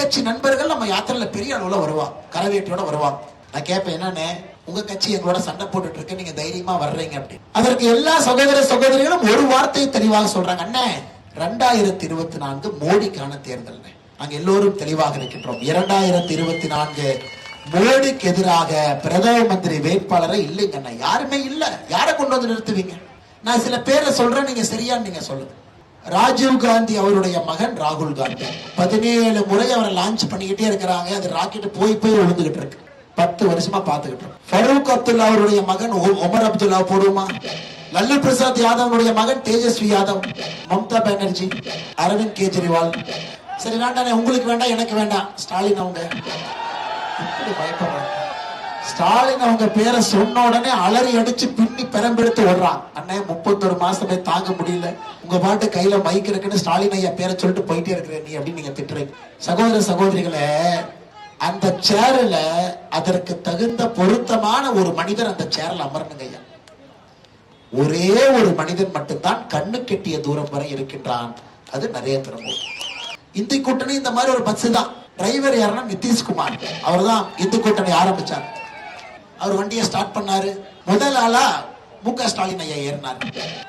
கட்சி நண்பர்கள் நம்ம யாத்திரையில பெரிய அளவுல வருவாங்க கரவேட்டியோட வருவாங்க நான் கேட்பேன் என்னன்னு உங்க கட்சி எங்களோட சண்டை போட்டுட்டு இருக்கு நீங்க தைரியமா வர்றீங்க அப்படி அதற்கு எல்லா சகோதர சகோதரிகளும் ஒரு வார்த்தையை தெளிவாக சொல்றாங்க. அண்ணே ரெண்டாயிரத்தி இருபத்தி நான்கு மோடிக்கான தேர்தல் நாங்க எல்லோரும் தெளிவாக இருக்கின்றோம். இரண்டாயிரத்தி இருபத்தி நான்கு மோடிக்கு எதிராக பிரதம மந்திரி வேட்பாளரை இல்லைங்கண்ணா. யாருமே இல்ல. யாரை கொண்டு வந்து நிறுத்துவீங்க? நான் சில பேரை சொல்றேன் நீங்க சரியான்னு நீங்க சொல்லுங்க. ராஜீவ் காந்தி அவருடைய மகன் ராகுல் காந்தி. பதினேழு முறை அவரை லான்ச் பண்ணிக்கிட்டே இருக்கிறாங்க. அது ராக்கெட் போய் போய் விழுந்துகிட்டு இருக்கு. பத்து வருஷமா பாத்துக்கிட்டு இருக்கோம். ஃபரூக் அப்துல்லா அவருடைய மகன் ஒ- ஒமர் அப்துல்லா போடுமா? லல்லு பிரசாத் யாதவனுடைய மகன் தேஜஸ்வி யாதவ் மம்தா பானர்ஜி அரவிந்த் கெஜ்ரிவால். சரி வேண்டாம் உங்களுக்கு வேண்டாம் எனக்கு வேண்டாம். ஸ்டாலின் அவங்க. பயப்படுறாங்க. ஸ்டாலின் அவங்க பேரை சொன்ன உடனே அலறி அடிச்சு பின்னி பெரம்பெடுத்து ஓடுறான். அண்ணே முப்பத்தொரு மாசமே தாங்க முடியல. உங்க பாட்டு கையில மைக் இருக்குன்னு ஸ்டாலின் ஐயா பேரை சொல்லிட்டு போயிட்டே இருக்கிற நீ அப்படின்னு நீங்க திட்டுறீங்க. சகோதர சகோதரிகளே அந்த சேர்ல அதற்கு தகுந்த பொருத்தமான ஒரு மனிதர் அந்த சேர்ல அமரணுங்க ஐயா. ஒரே ஒரு மனிதன் மட்டும்தான் கண்ணு கெட்டிய தூரம் வரை இருக்கின்றான். அது நரேந்திர மோடி. இந்தி கூட்டணி இந்த மாதிரி ஒரு பஸ் தான். டிரைவர் யாருன்னா நிதிஷ்குமார். அவர் தான் இந்து கூட்டணி ஆரம்பிச்சார். அவர் வண்டியை ஸ்டார்ட் பண்ணாரு. முதல் ஆளா மு க ஸ்டாலின் ஐயா ஏறினார்.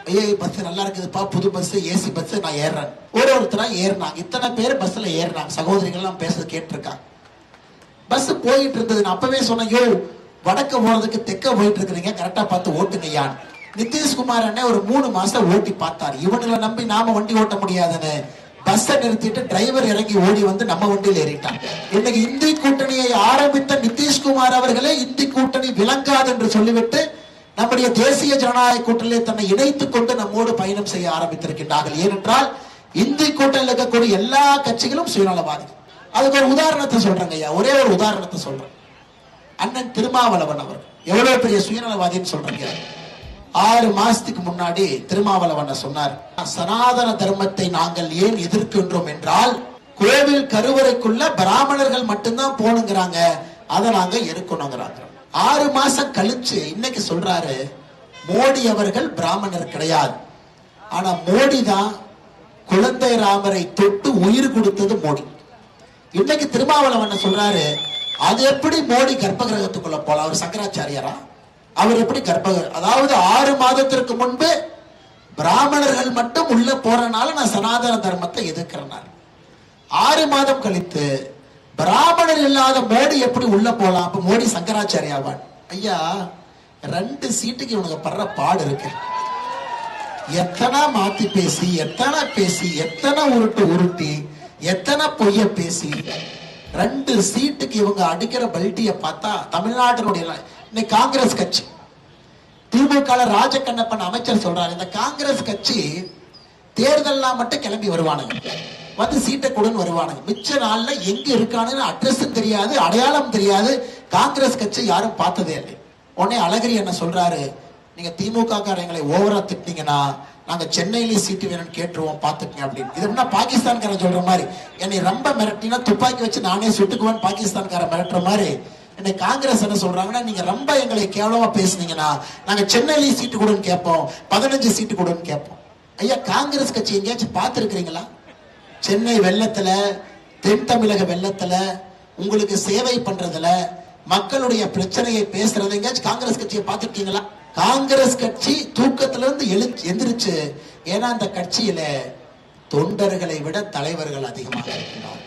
ஐயா பஸ் நல்லா இருக்குதுப்பா புது பஸ் ஏசி பஸ் நான் ஏறுறேன். ஒரு ஒருத்தரா ஏறினாங்க. இத்தனை பேர் பஸ்ல ஏறினாங்க. சகோதரிகள் எல்லாம் பேச கேட்டிருக்காங்க பஸ் போயிட்டு இருந்தது. நான் அப்பவே சொன்னேன் யோ வடக்க போறதுக்கு தெக்க போயிட்டு இருக்கிறீங்க. கரெக்டா பார்த்து ஓட்டுங்கய்யான் நிதிஷ்குமார் அண்ணே ஒரு மூணு மாசம் ஓட்டி பார்த்தார். இவனுங்களை நம்பி நாம வண்டி ஓட்ட முடியாதுன்னு. பஸ்ஸை நிறுத்திட்டு டிரைவர் இறங்கி ஓடி வந்து நம்ம வண்டியில் ஏறிட்டான். இன்னைக்கு இந்தி கூட்டணியை ஆரம்பித்த நிதிஷ்குமார் அவர்களே இந்தி கூட்டணி விளங்காது என்று சொல்லிவிட்டு நம்முடைய தேசிய ஜனநாயக கூட்டணியை தன்னை இணைத்துக் கொண்டு நம்மோடு பயணம் செய்ய ஆரம்பித்திருக்கின்றார்கள். ஏனென்றால் இந்தி கூட்டணியில் இருக்கக்கூடிய எல்லா கட்சிகளும் சுயநலவாதிகள். அதுக்கு ஒரு உதாரணத்தை சொல்றேங்க ஐயா. ஒரே ஒரு உதாரணத்தை சொல்றேன். அண்ணன் திருமாவளவன் அவர் எவ்வளவு பெரிய சுயநலவாதின்னு சொல்றீங்க ஆறு மாசத்துக்கு முன்னாடி திருமாவளவன் சொன்னார் சனாதன தர்மத்தை நாங்கள் ஏன் எதிர்க்கின்றோம் என்றால் கோவில் கருவறைக்குள்ள பிராமணர்கள் மட்டும்தான் போகணுங்கிறாங்க. அதை நாங்க இருக்கணுங்கிறாங்க ஆறு மாசம் கழிச்சு இன்னைக்கு சொல்றாரு மோடி அவர்கள் பிராமணர் கிடையாது. ஆனா மோடி தான் குழந்தை ராமரை தொட்டு உயிர் கொடுத்தது மோடி. இன்னைக்கு திருமாவளவன் சொல்றாரு அது எப்படி மோடி கர்ப்ப கிரகத்துக்குள்ள அவர் சங்கராச்சாரியரா? அவர் எப்படி கற்பகர்? அதாவது ஆறு மாதத்திற்கு முன்பு பிராமணர்கள் மட்டும் உள்ள போறனால நான் சனாதன தர்மத்தை எதிர்க்கிறேன் ஆறு மாதம் கழித்து பிராமணர் இல்லாத மோடி எப்படி உள்ள போலாம்? அப்ப மோடி சங்கராச்சாரியாவான் ஐயா ரெண்டு சீட்டுக்கு இவனுக்கு படுற பாடு இருக்கு. எத்தனை மாத்தி பேசி எத்தனை பேசி எத்தனை உருட்டு உருட்டி எத்தனை பொய்ய பேசி ரெண்டு சீட்டுக்கு இவங்க அடிக்கிற பல்ட்டிய பார்த்தா தமிழ்நாட்டினுடைய இன்னைக்கு காங்கிரஸ் கட்சி. திமுக ராஜகண்ணப்பன் அமைச்சர் சொல்றாரு இந்த காங்கிரஸ் கட்சி தேர்தல்லாம் மட்டும் கிளம்பி வருவானுங்க. வந்து சீட்டை கொடுன்னு வருவானுங்க. மிச்ச நாள்ல எங்க இருக்கானுன்னு அட்ரஸும் தெரியாது அடையாளம் தெரியாது. காங்கிரஸ் கட்சி யாரும் பார்த்ததே இல்லை. உடனே அழகிரி என்ன சொல்றாரு நீங்க திமுக காரங்களை ஓவரா திட்டிங்கன்னா நாங்க சென்னையிலேயே சீட்டு வேணும்னு கேட்டுருவோம் பாத்துக்கங்க அப்படின்னு. இது என்ன பாகிஸ்தான்காரன் சொல்ற மாதிரி. என்னை ரொம்ப மிரட்டினா துப்பாக்கி வச்சு நானே சுட்டுக்குவேன் பாகிஸ்தான்காரன் மிரட்டுற மாதிரி என்னை காங்கிரஸ் என்ன சொல்றாங்கன்னா நீங்க ரொம்ப எங்களை கேவலமா பேசுனீங்கன்னா நாங்க சென்னையிலேயே சீட்டு கொடுன்னு கேட்போம் பதினஞ்சு சீட்டு கொடுன்னு கேட்போம். ஐயா காங்கிரஸ் கட்சி எங்கேயாச்சும் பார்த்துருக்கிறீங்களா? சென்னை வெள்ளத்துல தென் தமிழக வெள்ளத்துல உங்களுக்கு சேவை பண்றதுல மக்களுடைய பிரச்சனையை பேசுறது எங்கேயாச்சும் காங்கிரஸ் கட்சியை பார்த்துருக்கீங்களா? காங்கிரஸ் கட்சி தூக்கத்துல இருந்து எழு எந்திரிச்சு ஏன்னா அந்த கட்சியில தொண்டர்களை விட தலைவர்கள் அதிகமாக இருக்கிறார்